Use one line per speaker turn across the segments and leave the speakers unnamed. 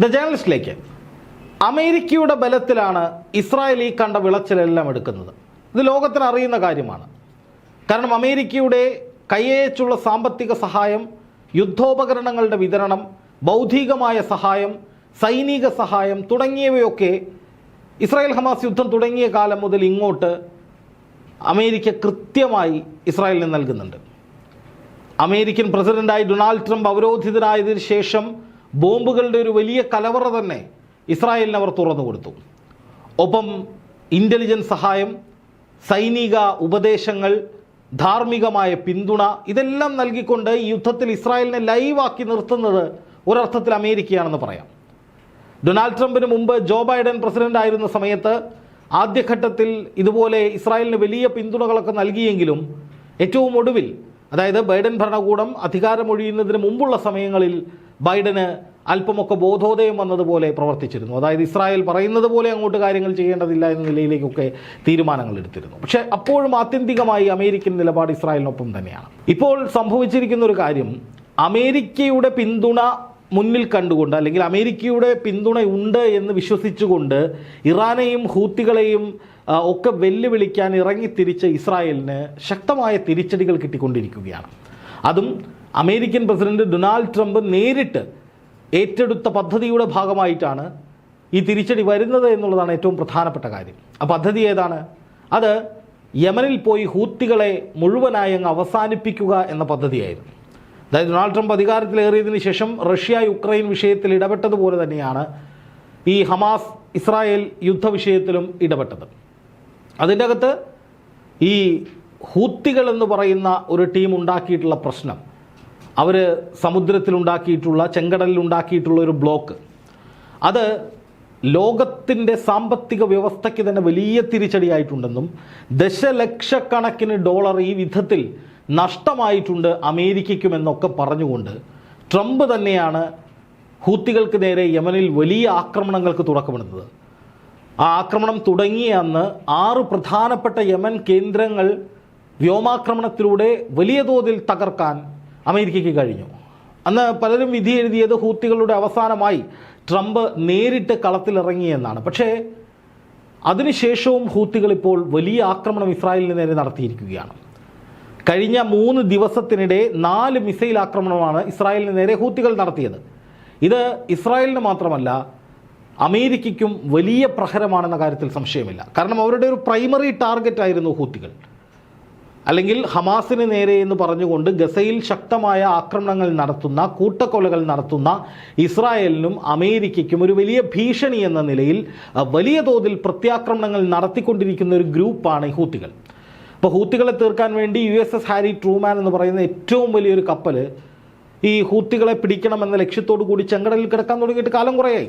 The ജേർണലിസ്റ്റിലേക്ക് അമേരിക്കയുടെ ബലത്തിലാണ് Israel ഈ കണ്ട വിളച്ചിലെല്ലാം എടുക്കുന്നത്. ഇത് ലോകത്തിന് അറിയുന്ന കാര്യമാണ്. കാരണം അമേരിക്കയുടെ കയ്യേച്ചുള്ള സാമ്പത്തിക സഹായം യുദ്ധോപകരണങ്ങളുടെ വിതരണം ബൗദ്ധികമായ സഹായം സൈനിക സഹായം തുടങ്ങിയവയൊക്കെ ഇസ്രായേൽ ഹമാസ് യുദ്ധം തുടങ്ങിയ കാലം മുതൽ ഇങ്ങോട്ട് അമേരിക്ക കൃത്യമായി ഇസ്രായേലിന് നൽകുന്നുണ്ട്. അമേരിക്കൻ പ്രസിഡന്റായി ഡൊണാൾഡ് ട്രംപ് അവരോധിതനായതിനു ശേഷം ബോംബുകളുടെ ഒരു വലിയ കലവറ തന്നെ ഇസ്രായേലിന് അവർ തുറന്നു കൊടുത്തു. ഒപ്പം ഇന്റലിജൻസ് സഹായം സൈനിക ഉപദേശങ്ങൾ ധാർമ്മികമായ പിന്തുണ ഇതെല്ലാം നൽകിക്കൊണ്ട് ഈ യുദ്ധത്തിൽ ഇസ്രായേലിനെ ലൈവാക്കി നിർത്തുന്നത് ഒരർത്ഥത്തിൽ അമേരിക്കയാണെന്ന് പറയാം. ഡൊണാൾഡ് ട്രംപിന് മുമ്പ് ജോ ബൈഡൻ പ്രസിഡന്റ് ആയിരുന്ന സമയത്ത് ആദ്യഘട്ടത്തിൽ ഇതുപോലെ ഇസ്രായേലിന് വലിയ പിന്തുണകളൊക്കെ നൽകിയെങ്കിലും ഏറ്റവും ഒടുവിൽ അതായത് ബൈഡൻ ഭരണകൂടം അധികാരമൊഴിയുന്നതിന് മുമ്പുള്ള സമയങ്ങളിൽ ബൈഡന് അല്പമൊക്കെ ബോധോദയം വന്നതുപോലെ പ്രവർത്തിച്ചിരുന്നു. അതായത് ഇസ്രായേൽ പറയുന്നത് പോലെ അങ്ങോട്ട് കാര്യങ്ങൾ ചെയ്യേണ്ടതില്ല എന്ന നിലയിലേക്കൊക്കെ തീരുമാനങ്ങൾ എടുത്തിരുന്നു. പക്ഷേ അപ്പോഴും ആത്യന്തികമായി അമേരിക്കൻ നിലപാട് ഇസ്രായേലിനൊപ്പം തന്നെയാണ്. ഇപ്പോൾ സംഭവിച്ചിരിക്കുന്ന ഒരു കാര്യം അമേരിക്കയുടെ പിന്തുണ മുന്നിൽ കണ്ടുകൊണ്ട് അല്ലെങ്കിൽ അമേരിക്കയുടെ പിന്തുണയുണ്ട് എന്ന് വിശ്വസിച്ചുകൊണ്ട് ഇറാനെയും ഹൂത്തികളെയും ഒക്കെ വെല്ലുവിളിക്കാൻ ഇറങ്ങിത്തിരിച്ച ഇസ്രായേലിന് ശക്തമായ തിരിച്ചടികൾ കിട്ടിക്കൊണ്ടിരിക്കുകയാണ്. അതും അമേരിക്കൻ പ്രസിഡന്റ് ഡൊണാൾഡ് ട്രംപ് നേരിട്ട് ഏറ്റെടുത്ത പദ്ധതിയുടെ ഭാഗമായിട്ടാണ് ഈ തിരിച്ചടി വരുന്നത് എന്നുള്ളതാണ് ഏറ്റവും പ്രധാനപ്പെട്ട കാര്യം. ആ പദ്ധതി ഏതാണ്? അത് യമനിൽ പോയി ഹൂത്തികളെ മുഴുവനായി അങ്ങ് അവസാനിപ്പിക്കുക എന്ന പദ്ധതിയായിരുന്നു. അതായത് ഡൊണാൾഡ് ട്രംപ് അധികാരത്തിലേറിയതിനു ശേഷം റഷ്യ യുക്രൈൻ വിഷയത്തിൽ ഇടപെട്ടതുപോലെ തന്നെയാണ് ഈ ഹമാസ് ഇസ്രായേൽ യുദ്ധ വിഷയത്തിലും ഇടപെട്ടത്. അതിന്റെ അകത്ത് ഈ ഹൂത്തികൾ എന്ന് പറയുന്ന ഒരു ടീം ഉണ്ടാക്കിയിട്ടുള്ള പ്രശ്നം. അവർ സമുദ്രത്തിലുണ്ടാക്കിയിട്ടുള്ള ചെങ്കടലിൽ ഉണ്ടാക്കിയിട്ടുള്ള ഒരു ബ്ലോക്ക്. അത് ലോകത്തിന്റെ സാമ്പത്തിക വ്യവസ്ഥയ്ക്ക് തന്നെ വലിയ തിരിച്ചടിയായിട്ടുണ്ടെന്നും ദശലക്ഷക്കണക്കിന് ഡോളർ ഈ വിധത്തിൽ നഷ്ടമായിട്ടുണ്ട് അമേരിക്കയ്ക്കുമെന്നൊക്കെ പറഞ്ഞുകൊണ്ട് ട്രംപ് തന്നെയാണ് ഹൂത്തികൾക്ക് നേരെ യമനിൽ വലിയ ആക്രമണങ്ങൾക്ക് തുടക്കമിടുന്നത്. ആ ആക്രമണം തുടങ്ങിയ അന്ന് ആറ് പ്രധാനപ്പെട്ട യമൻ കേന്ദ്രങ്ങൾ വ്യോമാക്രമണത്തിലൂടെ വലിയ തോതിൽ തകർക്കാൻ അമേരിക്കയ്ക്ക് കഴിഞ്ഞു. അന്ന് പലരും വിധി എഴുതിയത് ഹൂത്തികളുടെ അവസാനമായി ട്രംപ് നേരിട്ട് കളത്തിലിറങ്ങിയെന്നാണ് പക്ഷേ അതിനുശേഷവും ഹൂത്തികൾ ഇപ്പോൾ വലിയ ആക്രമണം ഇസ്രായേലിന് നേരെ നടത്തിയിരിക്കുകയാണ്. കഴിഞ്ഞ മൂന്ന് ദിവസത്തിനിടെ നാല് മിസൈൽ ആക്രമണമാണ് ഇസ്രായേലിന് നേരെ ഹൂത്തികൾ നടത്തിയത്. ഇത് ഇസ്രായേലിന് മാത്രമല്ല അമേരിക്കയ്ക്കും വലിയ പ്രഹരമാണെന്ന കാര്യത്തിൽ സംശയമില്ല. കാരണം അവരുടെ ഒരു പ്രൈമറി ടാർഗറ്റ് ആയിരുന്നു ഹൂത്തികൾ. അല്ലെങ്കിൽ ഹമാസിന് നേരെ എന്ന് പറഞ്ഞുകൊണ്ട് ഗസയിൽ ശക്തമായ ആക്രമണങ്ങൾ നടത്തുന്ന കൂട്ടക്കൊലകൾ നടത്തുന്ന ഇസ്രായേലിനും അമേരിക്കയ്ക്കും ഒരു വലിയ ഭീഷണി എന്ന നിലയിൽ വലിയ തോതിൽ പ്രത്യാക്രമണങ്ങൾ നടത്തിക്കൊണ്ടിരിക്കുന്ന ഒരു ഗ്രൂപ്പാണ് ഹൂത്തികൾ. അപ്പോൾ ഹൂത്തികളെ തീർക്കാൻ വേണ്ടി U S S Harry Truman എന്ന് പറയുന്ന ഏറ്റവും വലിയൊരു കപ്പൽ ഈ ഹൂത്തികളെ പിടിക്കണമെന്ന ലക്ഷ്യത്തോടു കൂടി ചെങ്കടലിൽ കിടക്കാൻ തുടങ്ങിയിട്ട് കാലം കുറയായി.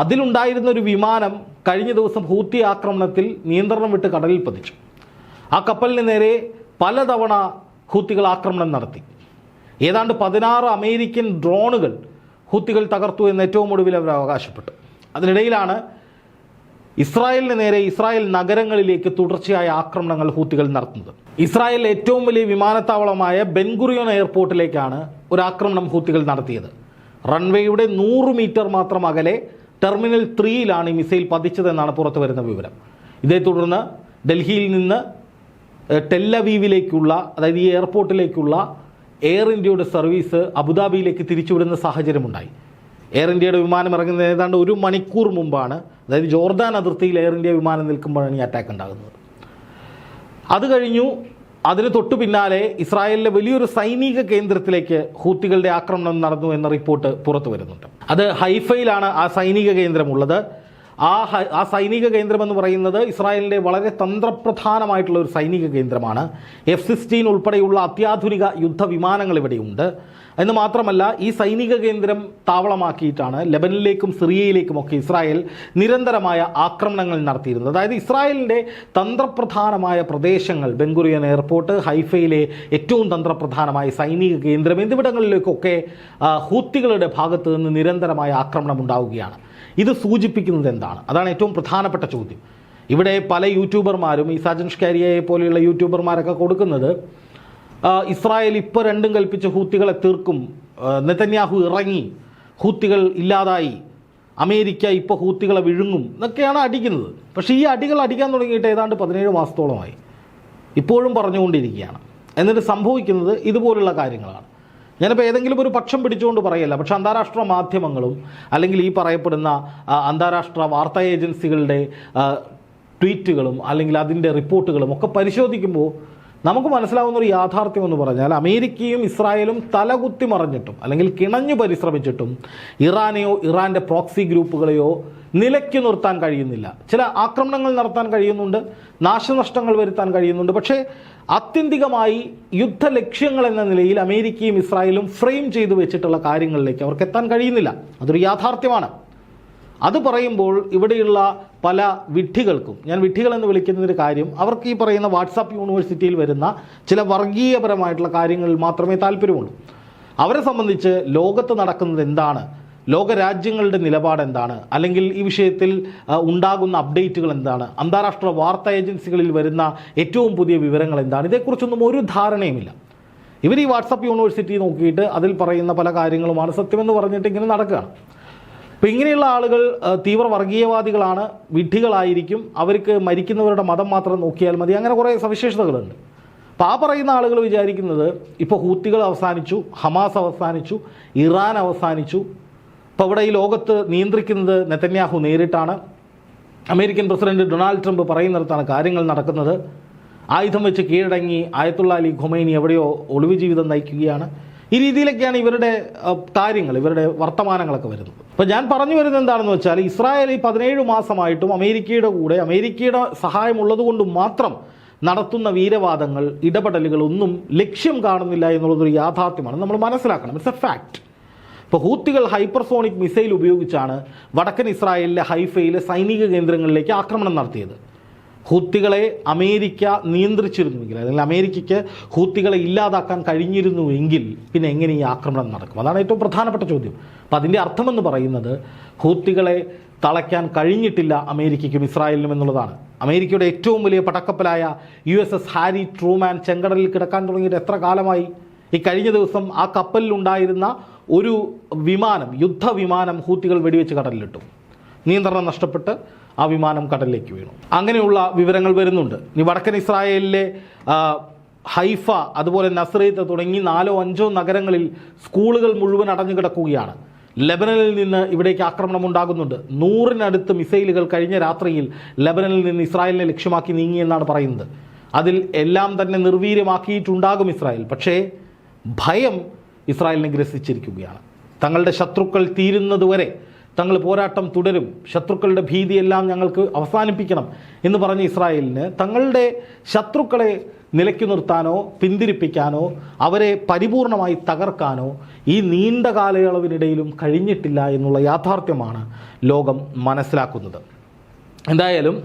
അതിലുണ്ടായിരുന്ന ഒരു വിമാനം കഴിഞ്ഞ ദിവസം ഹൂത്തി ആക്രമണത്തിൽ നിയന്ത്രണം വിട്ട് കടലിൽ പതിച്ചു. ആ കപ്പലിന് നേരെ പലതവണ ഹൂത്തികൾ ആക്രമണം നടത്തി. ഏതാണ്ട് പതിനാറ് അമേരിക്കൻ ഡ്രോണുകൾ ഹൂത്തികൾ തകർത്തു എന്ന് ഏറ്റവും ഒടുവിൽ അവർ അവകാശപ്പെട്ടു. അതിനിടയിലാണ് ഇസ്രായേലിന് നേരെ ഇസ്രായേൽ നഗരങ്ങളിലേക്ക് തുടർച്ചയായ ആക്രമണങ്ങൾ ഹൂത്തികൾ നടത്തുന്നത്. ഇസ്രായേലിലെ ഏറ്റവും വലിയ വിമാനത്താവളമായ ബെൻഗുറിയോൺ എയർപോർട്ടിലേക്കാണ് ഒരു ആക്രമണം ഹൂത്തികൾ നടത്തിയത്. റൺവേയുടെ നൂറ് മീറ്റർ മാത്രം അകലെ ടെർമിനൽ ത്രീയിലാണ് ഈ മിസൈൽ പതിച്ചതെന്നാണ് പുറത്തു വരുന്ന വിവരം. ഇതേ തുടർന്ന് ഡൽഹിയിൽ നിന്ന് ടെല്ലവീവിലേക്കുള്ള അതായത് ഈ എയർപോർട്ടിലേക്കുള്ള എയർ ഇന്ത്യയുടെ സർവീസ് അബുദാബിയിലേക്ക് തിരിച്ചുവിടുന്ന സാഹചര്യമുണ്ടായി. എയർ ഇന്ത്യയുടെ വിമാനം ഇറങ്ങുന്നത് ഏതാണ്ട് ഒരു മണിക്കൂർ മുമ്പാണ് അതായത് ജോർദാൻ അതിർത്തിയിൽ എയർ ഇന്ത്യ വിമാനം നിൽക്കുമ്പോഴാണ് ഈ അറ്റാക്ക് ഉണ്ടാകുന്നത്. അത് കഴിഞ്ഞു അതിന് തൊട്ടു പിന്നാലെ ഇസ്രായേലിലെ വലിയൊരു സൈനിക കേന്ദ്രത്തിലേക്ക് ഹൂത്തികളുടെ ആക്രമണം നടന്നു എന്ന റിപ്പോർട്ട് പുറത്തു വരുന്നുണ്ട് അത് ഹൈഫയിലാണ് ആ സൈനിക കേന്ദ്രമുള്ളത്. ആ ആ സൈനിക കേന്ദ്രമെന്ന് പറയുന്നത് ഇസ്രായേലിന്റെ വളരെ തന്ത്രപ്രധാനമായിട്ടുള്ള ഒരു സൈനിക കേന്ദ്രമാണ്. എഫ് സിക്സ്റ്റീൻ ഉൾപ്പെടെയുള്ള അത്യാധുനിക യുദ്ധവിമാനങ്ങൾ ഇവിടെയുണ്ട്. എന്ന് മാത്രമല്ല ഈ സൈനിക കേന്ദ്രം താവളമാക്കിയിട്ടാണ് ലെബനിലേക്കും സിറിയയിലേക്കുമൊക്കെ ഇസ്രായേൽ നിരന്തരമായ ആക്രമണങ്ങൾ നടത്തിയിരുന്നത്. അതായത് ഇസ്രായേലിന്റെ തന്ത്രപ്രധാനമായ പ്രദേശങ്ങൾ ബെങ്കുറിയൻ എയർപോർട്ട് ഹൈഫയിലെ ഏറ്റവും തന്ത്രപ്രധാനമായ സൈനിക കേന്ദ്രം എന്നിവിടങ്ങളിലേക്കൊക്കെ ഹൂത്തികളുടെ ഭാഗത്ത് നിന്ന് നിരന്തരമായ ആക്രമണം ഉണ്ടാവുകയാണ്. ഇത് സൂചിപ്പിക്കുന്നത് എന്താണ്? അതാണ് ഏറ്റവും പ്രധാനപ്പെട്ട ചോദ്യം. ഇവിടെ പല യൂട്യൂബർമാരും ഈ സജൻ ഷ്കാരിയയെ പോലെയുള്ള യൂട്യൂബർമാരൊക്കെ കൊടുക്കുന്നത് ഇസ്രായേൽ ഇപ്പോൾ രണ്ടും കൽപ്പിച്ച ഹൂത്തികളെ തീർക്കും. നെതന്യാഹു ഇറങ്ങി ഹൂത്തികൾ ഇല്ലാതായി അമേരിക്ക ഇപ്പോൾ ഹൂത്തികളെ വിഴുങ്ങും എന്നൊക്കെയാണ് അടിക്കുന്നത്. പക്ഷേ ഈ അടികൾ അടിക്കാൻ തുടങ്ങിയിട്ട് ഏതാണ്ട് പതിനേഴ് മാസത്തോളമായി. ഇപ്പോഴും പറഞ്ഞുകൊണ്ടിരിക്കുകയാണ്. എന്നിട്ട് സംഭവിക്കുന്നത് ഇതുപോലുള്ള കാര്യങ്ങളാണ്. ഞാനിപ്പോൾ ഏതെങ്കിലും ഒരു പക്ഷം പിടിച്ചുകൊണ്ട് പറയല്ല പക്ഷേ അന്താരാഷ്ട്ര മാധ്യമങ്ങളും അല്ലെങ്കിൽ ഈ പറയപ്പെടുന്ന അന്താരാഷ്ട്ര വാർത്താ ഏജൻസികളുടെ ട്വീറ്റുകളും അല്ലെങ്കിൽ അതിന്റെ റിപ്പോർട്ടുകളും ഒക്കെ പരിശോധിക്കുമ്പോൾ നമുക്ക് മനസ്സിലാവുന്ന ഒരു യാഥാർത്ഥ്യം എന്ന് പറഞ്ഞാൽ അമേരിക്കയും ഇസ്രായേലും തലകുത്തി മറിഞ്ഞിട്ടും അല്ലെങ്കിൽ കിണഞ്ഞു പരിശ്രമിച്ചിട്ടും ഇറാനെയോ ഇറാന്റെ പ്രോക്സി ഗ്രൂപ്പുകളെയോ നിലയ്ക്ക് നിർത്താൻ കഴിയുന്നില്ല. ചില ആക്രമണങ്ങൾ നടത്താൻ കഴിയുന്നുണ്ട് നാശനഷ്ടങ്ങൾ വരുത്താൻ കഴിയുന്നുണ്ട്. പക്ഷേ ആത്യന്തികമായി യുദ്ധ ലക്ഷ്യങ്ങൾ എന്ന നിലയിൽ അമേരിക്കയും ഇസ്രായേലും ഫ്രെയിം ചെയ്തു വെച്ചിട്ടുള്ള കാര്യങ്ങളിലേക്ക് അവർക്ക് എത്താൻ കഴിയുന്നില്ല. അതൊരു യാഥാർത്ഥ്യമാണ്. അത് പറയുമ്പോൾ ഇവിടെയുള്ള പല വിഡ്ഢികൾക്കും ഞാൻ വിഡ്ഢികൾ എന്ന് വിളിക്കുന്നതിന് കാര്യം അവർക്ക് ഈ പറയുന്ന വാട്സാപ്പ് യൂണിവേഴ്സിറ്റിയിൽ വരുന്ന ചില വർഗീയപരമായിട്ടുള്ള കാര്യങ്ങളിൽ മാത്രമേ താല്പര്യമുള്ളൂ. അവരെ സംബന്ധിച്ച് ലോകത്ത് നടക്കുന്നത് എന്താണ്? ലോകരാജ്യങ്ങളുടെ നിലപാട് എന്താണ്? അല്ലെങ്കിൽ ഈ വിഷയത്തിൽ ഉണ്ടാകുന്ന അപ്ഡേറ്റുകൾ എന്താണ്? അന്താരാഷ്ട്ര വാർത്താ ഏജൻസികളിൽ വരുന്ന ഏറ്റവും പുതിയ വിവരങ്ങൾ എന്താണ്? ഇതേക്കുറിച്ചൊന്നും ഒരു ധാരണയുമില്ല. ഇവർ ഈ വാട്സാപ്പ് യൂണിവേഴ്സിറ്റി നോക്കിയിട്ട് അതിൽ പറയുന്ന പല കാര്യങ്ങളുമാണ് സത്യമെന്ന് പറഞ്ഞിട്ട് ഇങ്ങനെ നടക്കുകയാണ്. അപ്പോൾ ഇങ്ങനെയുള്ള ആളുകൾ തീവ്ര വർഗീയവാദികളാണ് വിഡ്ഢികളായിരിക്കും. അവർക്ക് മരിക്കുന്നവരുടെ മതം മാത്രം നോക്കിയാൽ മതി. അങ്ങനെ കുറേ സവിശേഷതകളുണ്ട്. അപ്പോൾ ആ പറയുന്ന ആളുകൾ വിചാരിക്കുന്നത് ഇപ്പോൾ ഹൂത്തികൾ അവസാനിച്ചു ഹമാസ് അവസാനിച്ചു ഇറാൻ അവസാനിച്ചു. ഇപ്പോൾ ഇവിടെ ഈ ലോകത്ത് നിയന്ത്രിക്കുന്നത് നെത്തന്യാഹു നേരിട്ടാണ്. അമേരിക്കൻ പ്രസിഡന്റ് ഡൊണാൾഡ് ട്രംപ് പറയുന്നിടത്താണ് കാര്യങ്ങൾ നടക്കുന്നത്. ആയുധം വെച്ച് കീഴടങ്ങി ആയത്തുള്ള അലി ഖൊമൈനി എവിടെയോ ഒളിവ് ജീവിതം നയിക്കുകയാണ്. ഈ രീതിയിലൊക്കെയാണ് ഇവരുടെ കാര്യങ്ങൾ ഇവരുടെ വർത്തമാനങ്ങളൊക്കെ വരുന്നത്. അപ്പോൾ ഞാൻ പറഞ്ഞു വരുന്നത് എന്താണെന്ന് വെച്ചാൽ ഇസ്രായേൽ ഈ പതിനേഴ് മാസമായിട്ടും അമേരിക്കയുടെ കൂടെ അമേരിക്കയുടെ സഹായമുള്ളത് കൊണ്ട് മാത്രം നടത്തുന്ന വീരവാദങ്ങൾ ഇടപെടലുകൾ ഒന്നും ലക്ഷ്യം കാണുന്നില്ല എന്നുള്ളതൊരു യാഥാർത്ഥ്യമാണ്. നമ്മൾ മനസ്സിലാക്കണം. ഇറ്റ്സ് എ ഫാക്ട് ഇപ്പോൾ ഹൂത്തികൾ ഹൈപ്പർസോണിക് മിസൈൽ ഉപയോഗിച്ചാണ് വടക്കൻ ഇസ്രായേലിലെ ഹൈഫയിലെ സൈനിക കേന്ദ്രങ്ങളിലേക്ക് ആക്രമണം നടത്തിയത്. ഹൂത്തികളെ അമേരിക്ക നിയന്ത്രിച്ചിരുന്നുവെങ്കിൽ അല്ലെങ്കിൽ അമേരിക്കയ്ക്ക് ഹൂത്തികളെ ഇല്ലാതാക്കാൻ കഴിഞ്ഞിരുന്നുവെങ്കിൽ പിന്നെ എങ്ങനെ ഈ ആക്രമണം നടക്കും? അതാണ് ഏറ്റവും പ്രധാനപ്പെട്ട ചോദ്യം. അപ്പം അതിന്റെ അർത്ഥമെന്ന് പറയുന്നത് ഹൂത്തികളെ തളയ്ക്കാൻ കഴിഞ്ഞിട്ടില്ല അമേരിക്കയ്ക്കും ഇസ്രായേലിനും എന്നുള്ളതാണ്. അമേരിക്കയുടെ ഏറ്റവും വലിയ പടക്കപ്പലായ U S S Harry Truman ചെങ്കടലിൽ കിടക്കാൻ തുടങ്ങിയിട്ട് എത്ര കാലമായി? ഈ കഴിഞ്ഞ ദിവസം ആ കപ്പലിലുണ്ടായിരുന്ന ഒരു വിമാനം യുദ്ധവിമാനം ഹൂത്തികൾ വെടിവെച്ച് കടലിലിട്ടു. നിയന്ത്രണം നഷ്ടപ്പെട്ട് ആ വിമാനം കടലിലേക്ക് വീണു. അങ്ങനെയുള്ള വിവരങ്ങൾ വരുന്നുണ്ട്. ഇനി വടക്കൻ ഇസ്രായേലിലെ ഹൈഫ അതുപോലെ നസ്രീത്ത് തുടങ്ങി നാലോ അഞ്ചോ നഗരങ്ങളിൽ സ്കൂളുകൾ മുഴുവൻ അടഞ്ഞു കിടക്കുകയാണ് ലെബനനിൽ നിന്ന് ഇവിടേക്ക് ആക്രമണം ഉണ്ടാകുന്നുണ്ട്. നൂറിനടുത്ത് മിസൈലുകൾ കഴിഞ്ഞ രാത്രിയിൽ ലെബനനിൽ നിന്ന് ഇസ്രായേലിനെ ലക്ഷ്യമാക്കി നീങ്ങിയെന്നാണ് പറയുന്നത്. അതിൽ എല്ലാം തന്നെ നിർവീര്യമാക്കിയിട്ടുണ്ടാകും ഇസ്രായേൽ. പക്ഷേ ഭയം ഇസ്രായേലിനെ ഗ്രസിച്ചിരിക്കുകയാണ്. തങ്ങളുടെ ശത്രുക്കൾ തീരുന്നതുവരെ തങ്ങൾ പോരാട്ടം തുടരും. ശത്രുക്കളുടെ ഭീതിയെല്ലാം ഞങ്ങൾക്ക് അവസാനിപ്പിക്കണം എന്ന് പറഞ്ഞ ഇസ്രായേലിന് തങ്ങളുടെ ശത്രുക്കളെ നിലയ്ക്കു നിർത്താനോ പിന്തിരിപ്പിക്കാനോ അവരെ പരിപൂർണമായി തകർക്കാനോ ഈ നീണ്ട കാലയളവിനിടയിലും കഴിഞ്ഞിട്ടില്ല എന്നുള്ള യാഥാർത്ഥ്യമാണ് ലോകം മനസ്സിലാക്കുന്നത്. എന്തായാലും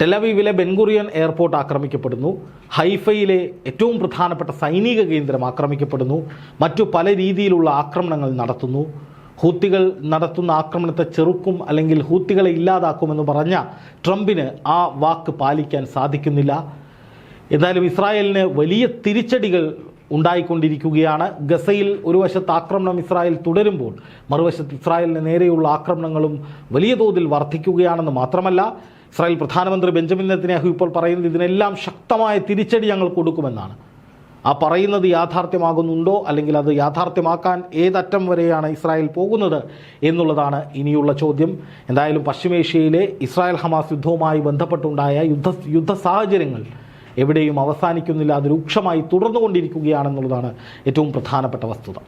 ടെലവീവിലെ ബെൻഗുറിയൻ എയർപോർട്ട് ആക്രമിക്കപ്പെടുന്നു. ഹൈഫയിലെ ഏറ്റവും പ്രധാനപ്പെട്ട സൈനിക കേന്ദ്രം ആക്രമിക്കപ്പെടുന്നു. മറ്റു പല രീതിയിലുള്ള ആക്രമണങ്ങൾ നടത്തുന്നു. ഹൂത്തികൾ നടത്തുന്ന ആക്രമണത്തെ ചെറുക്കും അല്ലെങ്കിൽ ഹൂത്തികളെ ഇല്ലാതാക്കുമെന്ന് പറഞ്ഞ ട്രംപിന് ആ വാക്ക് പാലിക്കാൻ സാധിക്കുന്നില്ല. എന്തായാലും ഇസ്രായേലിന് വലിയ തിരിച്ചടികൾ ഉണ്ടായിക്കൊണ്ടിരിക്കുകയാണ്. ഗസയിൽ ഒരു വശത്ത് ആക്രമണം ഇസ്രായേൽ തുടരുമ്പോൾ മറുവശത്ത് ഇസ്രായേലിന് നേരെയുള്ള ആക്രമണങ്ങളും വലിയ തോതിൽ വർദ്ധിക്കുകയാണെന്ന് മാത്രമല്ല ഇസ്രായേൽ പ്രധാനമന്ത്രി ബെഞ്ചമിൻ നെത്തന്യാഹു ഇപ്പോൾ പറയുന്നത് ഇതിനെല്ലാം ശക്തമായ തിരിച്ചടി ഞങ്ങൾ കൊടുക്കുമെന്നാണ്. ആ പറയുന്നത് യാഥാർത്ഥ്യമാകുന്നുണ്ടോ? അല്ലെങ്കിൽ അത് യാഥാർത്ഥ്യമാക്കാൻ ഏതറ്റം വരെയാണ് ഇസ്രായേൽ പോകുന്നത് എന്നുള്ളതാണ് ഇനിയുള്ള ചോദ്യം. എന്തായാലും പശ്ചിമേഷ്യയിലെ ഇസ്രായേൽ ഹമാസ് യുദ്ധവുമായി ബന്ധപ്പെട്ടുണ്ടായ യുദ്ധ യുദ്ധ സാഹചര്യങ്ങൾ എവിടെയും അവസാനിക്കുന്നില്ല. അത് രൂക്ഷമായി തുടർന്നുകൊണ്ടിരിക്കുകയാണെന്നുള്ളതാണ് ഏറ്റവും പ്രധാനപ്പെട്ട വസ്തുത.